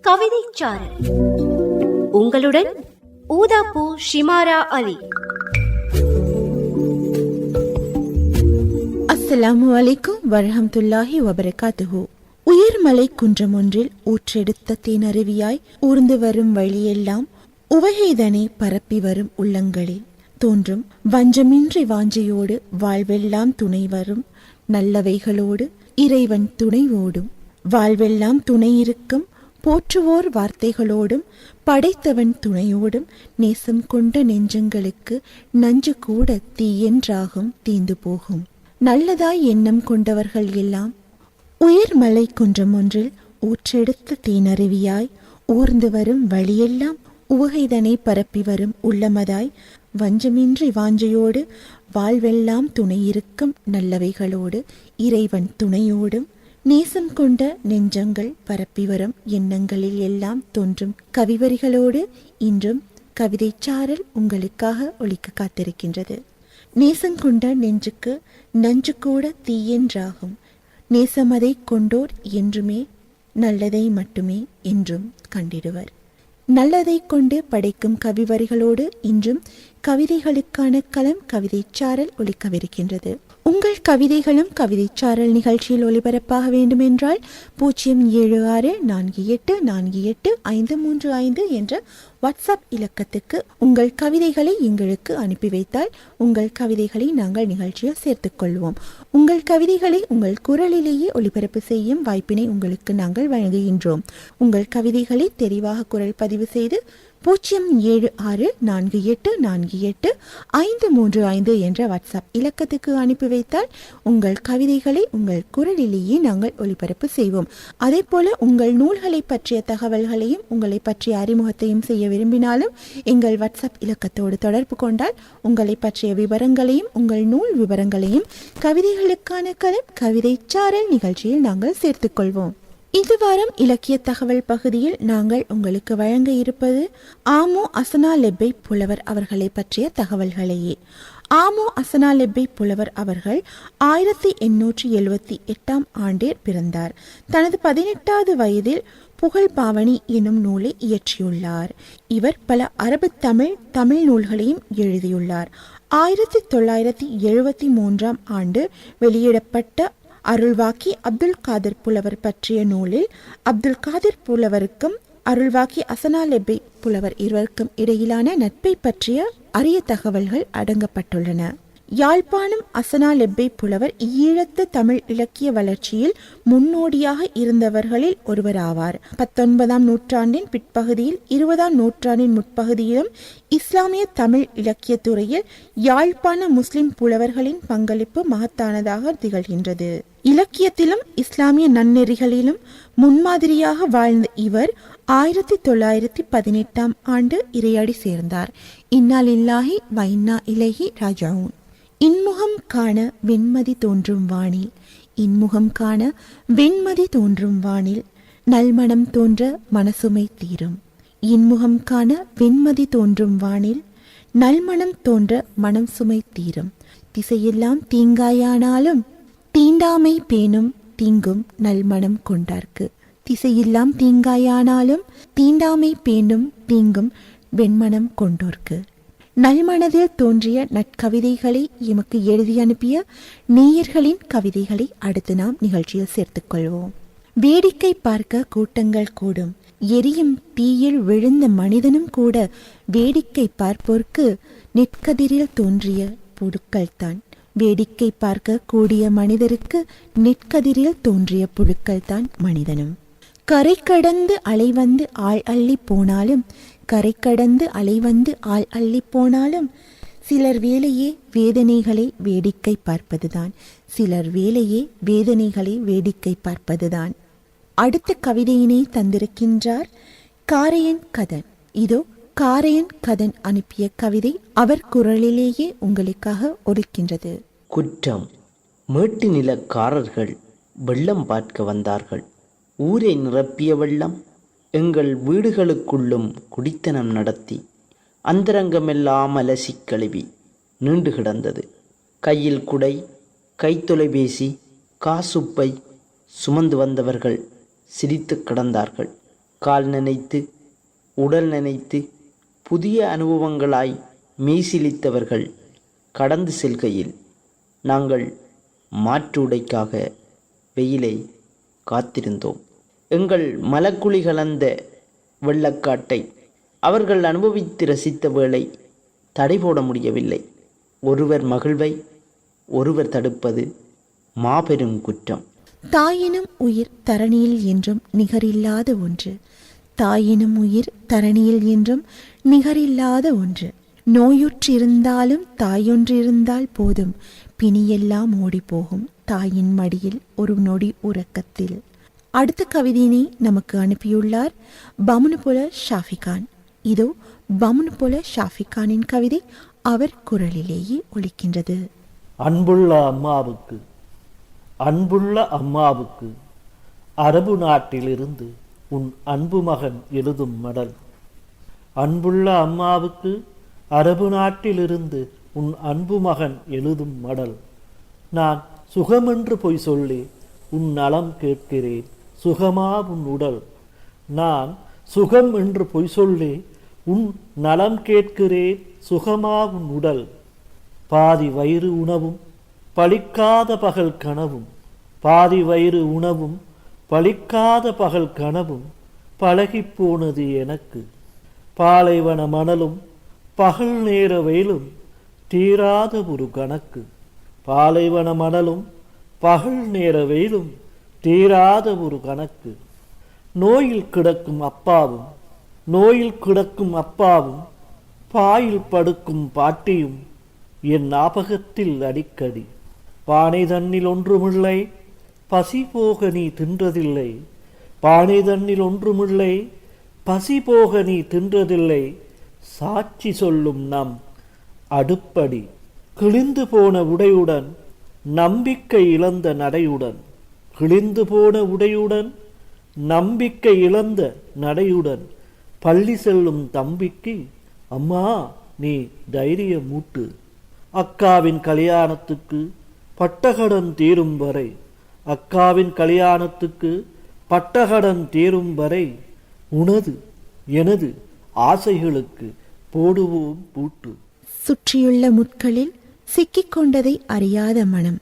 கவிதை சாரல். உங்களுடன் ஊதாப்பூ ஷிமாரா அலி. அஸ்ஸலாமு அலைக்கும் வரஹம்துல்லாஹி வபரகாத்துஹு. உயர்மலை குன்றம் ஒன்றில் ஊற்றெடுத்த தேனருவியாய் ஊர்ந்து வரும் வழியெல்லாம் உவகைதனை பரப்பி வரும் உள்ளங்களில். தோன்றும் வஞ்சமின்றி வாஞ்சையோடு வாழ்வெல்லாம் துணை வரும் நல்லவைகளோடு இறைவன் துணை ஓடும் வாழ்வெல்லாம் துணை இருக்கும் போற்றுவோர் வார்த்தைகளோடும் படைத்தவன் துணையோடும் நேசம் கொண்ட நெஞ்சங்களுக்கு நஞ்சு கூட தீயென்றாகும் தீந்து போகும். நல்லதாய் எண்ணம் கொண்டவர்கள் எல்லாம் உயர்மலை குன்றம் ஒன்றில் ஊற்றெடுத்த தீனருவியாய் ஊர்ந்து வரும் வழியெல்லாம் உவகைதனை பரப்பி வரும் உள்ளமதாய் வஞ்சமின்றி வாஞ்சையோடு வாழ்வெல்லாம் துணை இருக்கும் நல்லவைகளோடு இறைவன் துணையோடும் நேசம் கொண்ட நெஞ்சங்கள் பரப்பி வரும் எண்ணங்களில் எல்லாம் தோன்றும் கவிவரிகளோடு இன்றும் கவிதைச்சாரல் உங்களுக்காக ஒழிக்க காத்திருக்கின்றது. நேசங்கொண்ட நெஞ்சுக்கு நஞ்சு கூட தீயென்றாகும். நேசமதை கொண்டோர் என்றுமே நல்லதை மட்டுமே என்றும் கண்டிடுவர். நல்லதை கொண்டு படைக்கும் கவிவரிகளோடு இன்றும் கவிதைகளுக்கான களம் கவிதைச்சாரல் ஒலிக்கவிருக்கின்றது. உங்கள் கவிதைகளும் கவிதைச்சாரல் நிகழ்ச்சியில் ஒளிபரப்பாக வேண்டுமென்றால் பூஜ்ஜியம் ஏழு ஆறு நான்கு எட்டு நான்கு எட்டு ஐந்து மூன்று ஐந்து என்ற வாட்ஸ்அப் இலக்கத்துக்கு உங்கள் கவிதைகளை எங்களுக்கு அனுப்பி வைத்தால் உங்கள் கவிதைகளை நாங்கள் நிகழ்ச்சியில் சேர்த்துக் கொள்வோம். உங்கள் கவிதைகளை உங்கள் குரலிலேயே ஒளிபரப்பு செய்யும் வாய்ப்பினை உங்களுக்கு நாங்கள் வழங்குகின்றோம். உங்கள் கவிதைகளை தெரிவாக குரல் பதிவு செய்து பூஜ்ஜியம் ஏழு ஆறு நான்கு எட்டு நான்கு எட்டு ஐந்து மூன்று ஐந்து என்ற வாட்ஸ்அப் இலக்கத்துக்கு அனுப்பி வைத்தால் உங்கள் கவிதைகளை உங்கள் குரலிலேயே நாங்கள் ஒளிபரப்பு செய்வோம். அதே போல உங்கள் நூல்களை பற்றிய தகவல்களையும் உங்களை பற்றிய அறிமுகத்தையும் செய்ய விரும்பினாலும் எங்கள் வாட்ஸ்அப் இலக்கத்தோடு தொடர்பு கொண்டால் உங்களை பற்றிய விவரங்களையும் உங்கள் நூல் விவரங்களையும் கவிதைகளுக்கான கரும் கவிதை சாரல் நிகழ்ச்சியில் நாங்கள் சேர்த்துக்கொள்வோம் இந்த வாரம் இலக்கிய தகவல் பகுதியில் நாங்கள் உங்களுக்கு வழங்க இருப்பது ஆமோ அசனா லெப்பை புலவர் அவர்களை பற்றிய தகவல்களையே. ஆமோ அசனா லெப்பை புலவர் அவர்கள் ஆயிரத்தி எண்ணூற்றி எழுபத்தி எட்டாம் ஆண்டில் பிறந்தார். தனது பதினெட்டாவது வயதில் புகழ் பாவனி எனும் நூலை இயற்றியுள்ளார். இவர் பல அரபு தமிழ் தமிழ் நூல்களையும் எழுதியுள்ளார். ஆயிரத்தி தொள்ளாயிரத்தி எழுபத்தி மூன்றாம் ஆண்டு வெளியிடப்பட்ட அருள்வாக்கி அப்துல் காதிர் புலவர் பற்றிய நூலில் அப்துல் காதிர் புலவருக்கும் அருள்வாக்கி அசனாலெபி புலவர் இருவருக்கும் இடையிலான நட்பை பற்றிய அரிய தகவல்கள் அடங்கப்பட்டுள்ளன. யாழ்ப்பாணம் அசனா லெப்பை புலவர் ஈழத்து தமிழ் இலக்கிய வளர்ச்சியில் முன்னோடியாக இருந்தவர்களில் ஒருவராவார். பத்தொன்பதாம் நூற்றாண்டின் பிற்பகுதியில் இருபதாம் நூற்றாண்டின் முற்பகுதியிலும் இஸ்லாமிய தமிழ் இலக்கிய துறையில் யாழ்ப்பாண முஸ்லிம் புலவர்களின் பங்களிப்பு மகத்தானதாக திகழ்கின்றது. இலக்கியத்திலும் இஸ்லாமிய நன்னெறிகளிலும் முன்மாதிரியாக வாழ்ந்த இவர் ஆயிரத்தி தொள்ளாயிரத்தி பதினெட்டாம் ஆண்டு இரையாடி சேர்ந்தார். இன்னால் இல்லாஹி வைன்னா இலகி ராஜாவும் இன்முகம் காண வெண்மதி தோன்றும் வானில். இன்முகம் காண வெண்மதி தோன்றும் வானில். நல்மணம் தோன்ற மனசுமை தீரும். இன்முகம் காண வெண்மதி தோன்றும் வானில். நல்மணம் தோன்ற மனம் சுமை தீரும். திசையெல்லாம் தீங்காயானாலும் தீண்டாமை பேணும் தீங்கும் நல்மணம் கொண்டார்க்கு. திசையெல்லாம் தீங்காயானாலும் தீண்டாமை பேணும் தீங்கும் வெண்மணம் கொண்டோர்க்கு. நல்மனதில் தோன்றிய நற்கவிதைகளை எமக்கு எழுதி அனுப்பிய நேயர்களின் கவிதைகளை அடுத்து நாம் நிகழ்ச்சியில் சேர்த்துக்கொள்வோம். வேடிக்கை பார்க்க கூட்டங்கள் கூடும். எரியும் தீயில் விழுந்த மனிதனும் கூட வேடிக்கை பார்ப்போர்க்கு நெற்கதிரில் தோன்றிய புழுக்கள் தான் வேடிக்கை பார்க்க கூடிய மனிதருக்கு நெற்கதிரில் தோன்றிய புழுக்கள் தான் மனிதனும். கரை கடந்து அலை வந்து ஆள் அள்ளி போனாலும் கரை கடந்து அலை வந்து ஆள் அள்ளி போனாலும் சிலர் வேலையே வேதனைகளை வேடிக்கை பார்ப்பதுதான். சிலர் வேலையே வேதனைகளை வேடிக்கை பார்ப்பதுதான். அடுத்த கவிதையினை தந்திருக்கின்றார் காரையன் கதன். இதோ காரையன் கதன் அனுப்பிய கவிதை அவர் குரலிலேயே உங்களுக்காக ஒலிக்கின்றது. குற்றம். மேட்டு நிலக்காரர்கள் வெள்ளம் பார்க்க வந்தார்கள். ஊரை நிரப்பிய வெள்ளம் எங்கள் வீடுகளுக்குள்ளும் குடித்தனம் நடத்தி அந்தரங்கமெல்லாம் அலசி கழுவி நீண்டு கிடந்தது. கையில் குடை கைத்தொலைபேசி காசுப்பை சுமந்து வந்தவர்கள் சிரித்து கிடந்தார்கள். கால் நினைத்து உடல் நினைத்து புதிய அனுபவங்களாய் மெய்சிலித்தவர்கள் கடந்து செல்கையில் நாங்கள் மாற்று உடைக்காக வெயிலை காத்திருந்தோம். எங்கள் மலக்குழி கலந்த வெள்ளக்காட்டை அவர்கள் அனுபவித்து ரசித்த வேளை தடை போட முடியவில்லை. ஒருவர் மகிழ்வை ஒருவர் தடுப்பது மாபெரும் குற்றம். தாயினும் உயிர் தரணியில் என்றும் நிகரில்லாத ஒன்று. தாயினும் உயிர் தரணியில் என்றும் நிகரில்லாத ஒன்று. நோயுற்றிருந்தாலும் தாயொன்றிருந்தால் போதும். பிணியெல்லாம் ஓடிப்போகும் தாயின் மடியில் ஒரு நொடி உறக்கத்தில். அடுத்த கவிதையினை நமக்கு அனுப்பியுள்ளார். பமுனுபுல ஷாஃபிகான் இதோ பமுனுபுல ஷாஃபிகானின் கவிதை அவர் குரலிலேயே ஒலிக்கின்றது. அன்புள்ள அம்மாவுக்கு அன்புள்ள அம்மாவுக்கு அரபு நாட்டிலிருந்து உன் அன்பு மகன் எழுதும் மடல். அன்புள்ள அம்மாவுக்கு அரபு நாட்டிலிருந்து உன் அன்பு மகன் எழுதும் மடல். நான் சுகமென்று பொய் சொல்லி உன் நலம் கேட்கிறேன். சுகமா உன் உடல். நான் சுகம் என்று பொய் சொல்லி உன் நலம் கேட்கிறேன் சுகமா உன் உடல். பாதி வயிறு உணவும் பழிக்காத பகல் கனவும். பாதி வயிறு உணவும் பழிக்காத பகல் கனவும் பழகிப் போனது எனக்கு. பாலைவன மணலும் பகல் நேர வெயிலும் தீராத ஒரு கணக்கு. பாலைவன மணலும் பகல் நேர வெயிலும் தீராத ஒரு கணக்கு. நோயில் கிடக்கும் அப்பாவும் நோயில் கிடக்கும் அப்பாவும் பாயில் படுக்கும் பாட்டியும் என் ஞாபகத்தில் அடிக்கடி. பானை தண்ணில் ஒன்றுமில்லை பசி போக நீ தின்றதில்லை. பானை தண்ணில் ஒன்றுமில்லை பசி போக நீ தின்றதில்லை. சாட்சி சொல்லும் நம் அடுப்படி. கிழிந்து போன உடையுடன் நம்பிக்கை இழந்த நடையுடன். கிழிந்து போன உடையுடன் நம்பிக்கை இழந்த நடையுடன் பள்ளி செல்லும் தம்பிக்கு அம்மா நீ தைரியம் மூட்டு அக்காவின் கல்யாணத்துக்கு பட்டகடன் தீரும் வரை அக்காவின் கல்யாணத்துக்கு பட்டகடன் தீரும் வரை உனது எனது ஆசைகளுக்கு போடுவோம் பூட்டு. சுற்றியுள்ள முட்களில் சிக்கிக் கொண்டதை அறியாத மனம்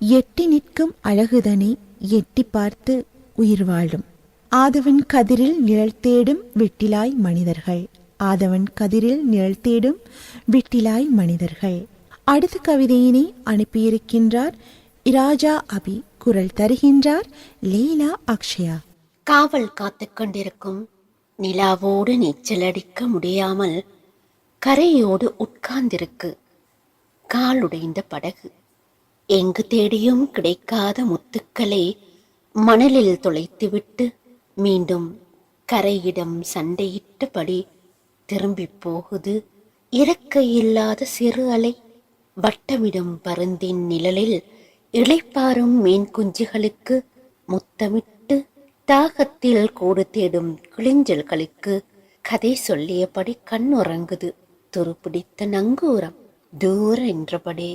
எட்டி நிற்கும் அழகுதனை எட்டி பார்த்து உயிர் வாழும். ஆதவன் கதிரில் நிழல் தேடும் வெட்டிலாய் மனிதர்கள். ஆதவன் கதிரில் நிழல் தேடும் வெட்டிலாய் மனிதர்கள். அடுத்த கவிதையினை அனுப்பியிருக்கின்றார் இராஜா அபி. குரல் தருகின்றார் லீலா அக்ஷயா. காவல் காத்துக் கொண்டிருக்கும் நிலாவோடு நீச்சல் அடிக்க முடியாமல் கரையோடு உட்கார்ந்திருக்கு. காலுடைந்த படகு. எங்கு தேடியும் கிடைக்காத முத்துக்களை மணலில் தொலைத்துவிட்டு மீண்டும் கரையிடம் சண்டையிட்டபடி திரும்பிப் போகுது. இறக்கை இல்லாத சிறு அலை வட்டமிடும் பருந்தின் நிழலில் இளைப்பாறும் மீன் குஞ்சுகளுக்கு முத்தமிட்டு தாகத்தில் கூடு தேடும் கிளிஞ்சல்களுக்கு கதை சொல்லியபடி கண் உறங்குது. துருப்பிடித்த நங்கூரம் தூர என்றபடி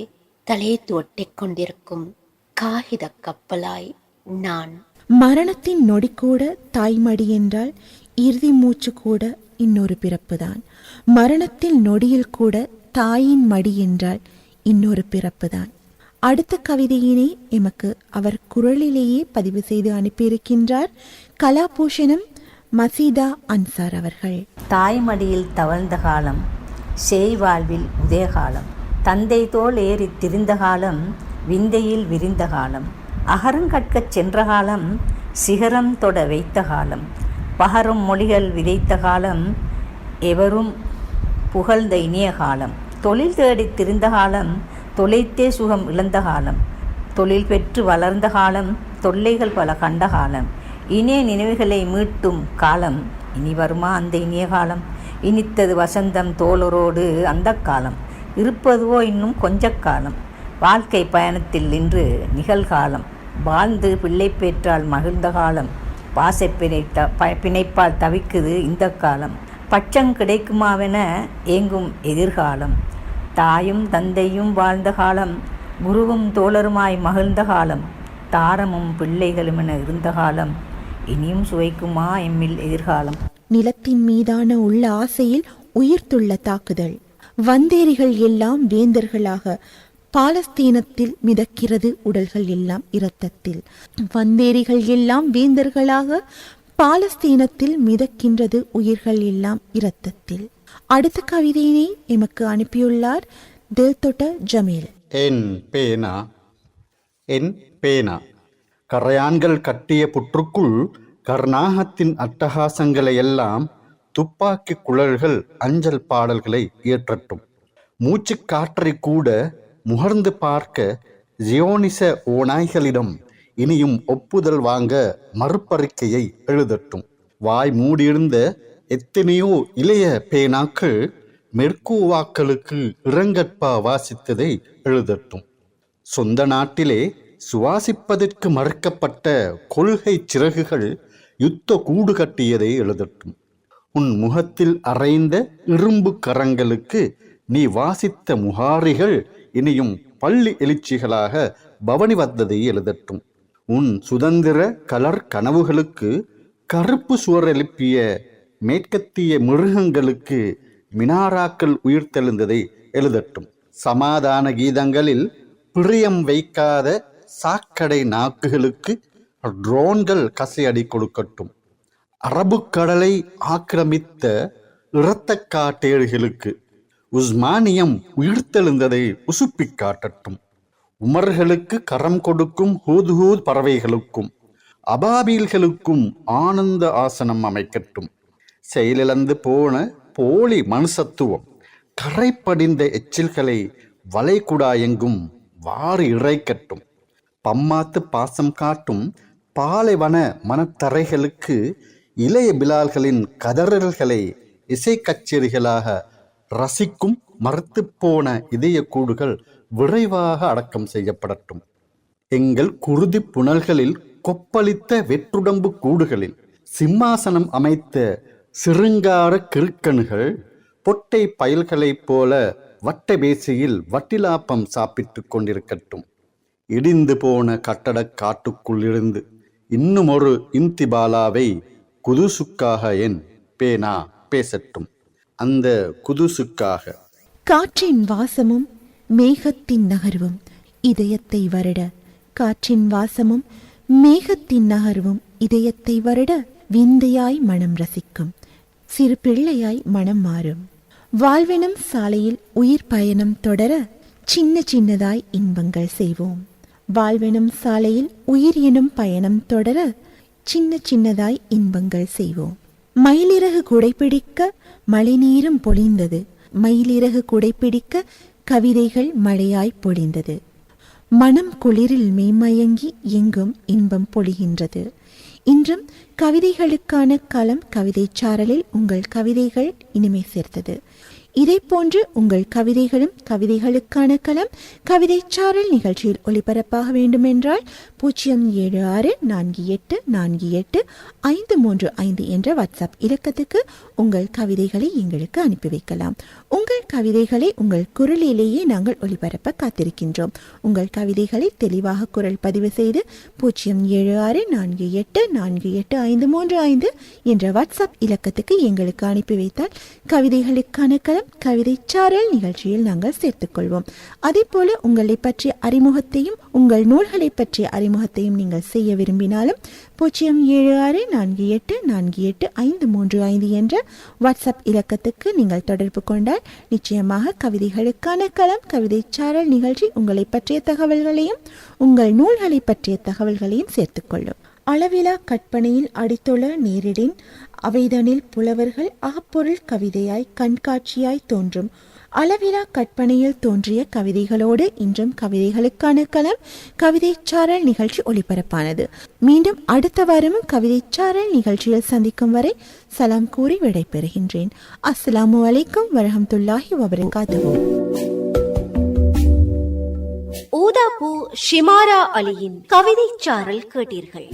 தலை ஒட்டிக் கொண்டிருக்கும் காகித கப்பலாய் நான். மரணத்தின் நொடி கூட தாய்மடி என்றால் இறுதி மூச்சு கூட இன்னொரு பிறப்புதான். மரணத்தில் நொடியில் கூட தாயின் மடி என்றால் இன்னொரு பிறப்புதான். அடுத்த கவிதையினை எமக்கு அவர் குரலிலேயே பதிவு செய்து அனுப்பியிருக்கின்றார் கலாபூஷணம் மசீதா அன்சார் அவர்கள். தாய்மடியில் தவழ்ந்த காலம் சேய் வாழ்வில் உதயகாலம். தந்தை தோல் ஏறி திரிந்த காலம் விந்தையில் விரிந்த காலம். அகரங்கற்கச் சென்ற காலம் சிகரம் தொட வைத்த காலம். பகரும் மொழிகள் விதைத்த காலம் எவரும் புகழ்ந்த இனிய காலம். தொழில் தேடித் திரிந்த காலம் தொலைத்தே சுகம் இழந்த காலம். தொழில் பெற்று வளர்ந்த காலம் தொல்லைகள் பல கண்ட காலம். இனிய நினைவுகளை மீட்டும் காலம். இனி வருமா அந்த இனிய காலம்? இனித்தது வசந்தம் தோழரோடு அந்த காலம். இருப்பதுவோ இன்னும் கொஞ்ச காலம். வாழ்க்கை பயணத்தில் நின்று நிகழ்காலம். வாழ்ந்து பிள்ளை பெற்றால் மகிழ்ந்த காலம். பாசை பிணைத்த ப பிணைப்பால் தவிக்குது இந்த காலம். பச்சம் கிடைக்குமாவென ஏங்கும் எதிர்காலம். தாயும் தந்தையும் வாழ்ந்த காலம். குருவும் தோழருமாய் மகிழ்ந்த காலம். தாரமும் பிள்ளைகளும் என இருந்த காலம். இனியும் சுவைக்குமா எம்மில் எதிர்காலம்? நிலத்தின் மீதான உள்ள ஆசையில் உயிர்த்துள்ள தாக்குதல். வந்தேரிகள் எல்லாம் வேந்தர்களாக. பாலஸ்தீனத்தில் மிதக்கிறது உடல்கள் எல்லாம் இரத்தத்தில். வந்தேரிகள் எல்லாம் வேந்தர்களாக. பாலஸ்தீனத்தில் மிதக்கின்றது உயிர்கள் எல்லாம் இரத்தத்தில். அடுத்த கவிதையினை எமக்கு அனுப்பியுள்ளார் தேல்தொட்ட ஜமீல். என் பேனா என் பேனா. கரையான்கள் கட்டிய புற்றுக்குள் கர்நாகத்தின் அட்டகாசங்களை எல்லாம் துப்பாக்கி குழல்கள் அஞ்சல் பாடல்களை இயற்றட்டும். மூச்சு காற்றை கூட முகர்ந்து பார்க்க ஜியோனிச ஓநாய்களிடம் இனியும் ஒப்புதல் வாங்க மறுப்பறிக்கையை எழுதட்டும். வாய் மூடியிருந்த எத்தனையோ இளைய பேனாக்கள் மெர்கூவாக்களுக்கு இறங்கற்பா வாசித்ததை எழுதட்டும். சொந்த நாட்டிலே சுவாசிப்பதற்கு மறுக்கப்பட்ட கொள்கை சிறகுகள் யுத்த கூடு கட்டியதை எழுதட்டும். உன் முகத்தில் அறைந்த இரும்பு கரங்களுக்கு நீ வாசித்த முகாரிகள் இனியும் பள்ளி எழுச்சிகளாக பவனி வந்ததை எழுதட்டும். உன் சுதந்திர கலர் கனவுகளுக்கு கருப்பு சுவர் எழுப்பிய மேற்கத்திய மிருகங்களுக்கு மினாராக்கள் உயிர்த்தெழுந்ததை எழுதட்டும். சமாதான கீதங்களில் பிரியம் வைக்காத சாக்கடை நாக்குகளுக்கு ட்ரோன்கள் கசையடி கொடுக்கட்டும். அரபுக்கடலை ஆக்கிரமித்த இரத்தக்காட்டேடுகளுக்கு உஸ்மானியம் உயிர்த்தெழுந்ததை உசுப்பிக் காட்டட்டும். உமர்களுக்கு கரம் கொடுக்கும் ஹூத்ஹூத் பறவைகளுக்கும் அபாபீல்களுக்கும் ஆனந்த ஆசனம் அமைக்கட்டும். செயலிழந்து போன போலி மனுசத்துவம் கரைப்படிந்த எச்சில்களை வளைகுடா எங்கும் வாரி இறைக்கட்டும். பம்மாத்து பாசம் காட்டும் பாலைவன மனத்தரைகளுக்கு இளைய பிலால்களின் கதறல்களை இசை கச்சேரிகளாக ரசிக்கும் மறுத்துப்போன இதய கூடுகள் விரைவாக அடக்கம் செய்யப்படட்டும். எங்கள் குருதி புனல்களில் கொப்பளித்த வெற்றுடம்பு கூடுகளில் சிம்மாசனம் அமைத்த சிறுங்கார கிருக்கண்கள் பொட்டை பயல்களைப் போல வட்ட பேசியில் வட்டிலாப்பம் சாப்பிட்டுக் கொண்டிருக்கட்டும். இடிந்து போன கட்டடக் காட்டுக்குள்ளிருந்து இன்னுமொரு இந்திபாலாவை குதுசுக்காக என் பேனா பேசட்டும். அந்த குதுசுக்காக. காற்றின் வாசமும் மேகத்தின் நகர்வும் இதயத்தை வருட. காற்றின் வாசமும் மேகத்தின் நகர்வும் இதயத்தை வருட. விந்தையாய் மனம் ரசிக்கும். சிறு பிள்ளையாய் மனம் மாறும். வாழ்வினம் சாலையில் உயிர் பயணம் தொடர சின்ன சின்னதாய் இன்பங்கள் செய்வோம். வாழ்வினம் சாலையில் உயிர் எனும் பயணம் தொடர சின்ன சின்னதாய் இன்பங்கள் செய்வோம். மயிலிறகு குடைப்பிடிக்க மழைநீரும் பொழிந்தது. மயிலிறகு குடைப்பிடிக்க கவிதைகள் மழையாய் பொழிந்தது. மனம் குளிரில் மேமயங்கி எங்கும் இன்பம் பொழிகின்றது. இன்றும் கவிதைகளுக்கான களம் கவிதை சாரலில் உங்கள் கவிதைகள் இனிமை சேர்த்தது. இதை போன்று உங்கள் கவிதைகளும் கவிதைகளுக்கான களம் கவிதை சாரல் நிகழ்ச்சியில் ஒளிபரப்பாக வேண்டுமென்றால் பூஜ்ஜியம் ஏழு ஆறு நான்கு எட்டு நான்கு எட்டு ஐந்து மூன்று ஐந்து என்ற வாட்ஸ்அப் இலக்கத்துக்கு உங்கள் கவிதைகளை எங்களுக்கு அனுப்பி வைக்கலாம். உங்கள் கவிதைகளை உங்கள் குரலிலேயே நாங்கள் ஒளிபரப்ப காத்திருக்கின்றோம். உங்கள் கவிதைகளை தெளிவாக குரல் பதிவு செய்து பூஜ்ஜியம் ஏழு ஆறு நான்கு எட்டு நான்கு எட்டு ஐந்து மூன்று ஐந்து என்ற வாட்ஸ்அப் இலக்கத்துக்கு எங்களுக்கு அனுப்பி வைத்தால் கவிதைகளுக்கான களம் கவிதைச்சாரல் நிகழ்ச்சியில் நாங்கள் சேர்த்துக்கொள்வோம். அதே போல உங்களை பற்றிய அறிமுகத்தையும் உங்கள் நூல்களை பற்றிய அறிமுகத்தையும் நீங்கள் செய்ய விரும்பினாலும் பூஜ்ஜியம் ஏழு ஆறு நான்கு எட்டு நான்கு எட்டு ஐந்து மூன்று ஐந்து என்ற வாட்ஸ்அப் இலக்கத்துக்கு நீங்கள் தொடர்பு கொண்டால் நிச்சயமாக கவிதைகளுக்கான களம் கவிதைச்சாரல் நிகழ்ச்சி உங்களை பற்றிய தகவல்களையும் உங்கள் நூல்களை பற்றிய தகவல்களையும் சேர்த்துக்கொள்ளும். அளவிலா கற்பனையில் அடித்தொழ நேரிடின் அவைதனில் புலவர்கள் அகப்பொருள் கவிதையாய் கண்காட்சியாய் தோன்றும். அளவிலா கற்பனையில் தோன்றிய கவிதைகளோடு இன்றும் கவிதைகளுக்கான களம் கவிதைச்சாரல் நிகழ்ச்சி ஒளிபரப்பானது. மீண்டும் அடுத்த வாரமும் கவிதைச்சாரல் நிகழ்ச்சியில் சந்திக்கும் வரை சலாம் கூறி விடைபெறுகின்றேன். அஸ்ஸலாமு அலைக்கும் வரஹமத்துல்லாஹி வபரகாத்துஹு. ஊதாபூ ஷிமாரா அலியின் கவிதை சாரல் கேட்டீர்கள்.